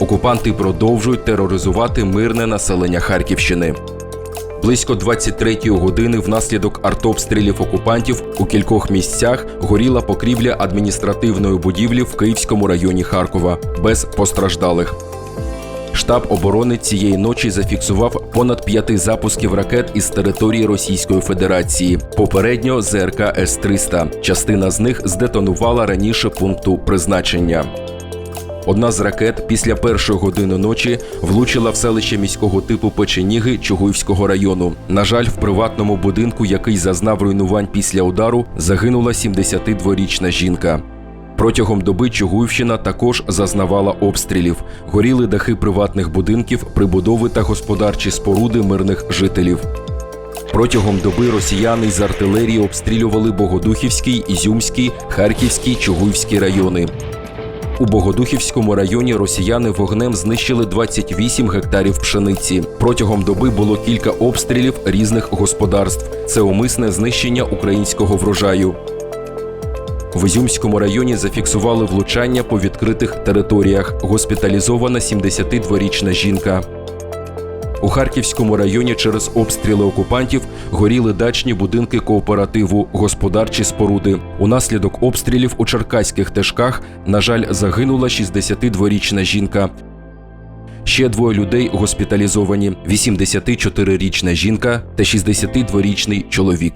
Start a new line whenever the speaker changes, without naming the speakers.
Окупанти продовжують тероризувати мирне населення Харківщини. Близько 23-ї години внаслідок артобстрілів окупантів у кількох місцях горіла покрівля адміністративної будівлі в Київському районі Харкова без постраждалих. Штаб оборони цієї ночі зафіксував понад п'яти запусків ракет із території Російської Федерації. Попередньо ЗРК С-300. Частина з них здетонувала раніше пункту призначення. Одна з ракет після першої години ночі влучила в селище міського типу Печеніги Чугуївського району. На жаль, в приватному будинку, який зазнав руйнувань після удару, загинула 72-річна жінка. Протягом доби Чугуївщина також зазнавала обстрілів. Горіли дахи приватних будинків, прибудови та господарчі споруди мирних жителів. Протягом доби росіяни з артилерії обстрілювали Богодухівський, Ізюмський, Харківський, Чугуївський райони. У Богодухівському районі росіяни вогнем знищили 28 гектарів пшениці. Протягом доби було кілька обстрілів різних господарств. Це умисне знищення українського врожаю. В Ізюмському районі зафіксували влучання по відкритих територіях. Госпіталізована 72-річна жінка. У Харківському районі через обстріли окупантів горіли дачні будинки кооперативу, господарчі споруди. Унаслідок обстрілів у черкаських тежках, на жаль, загинула 62-річна жінка. Ще двоє людей госпіталізовані: 84-річна жінка та 62-річний чоловік.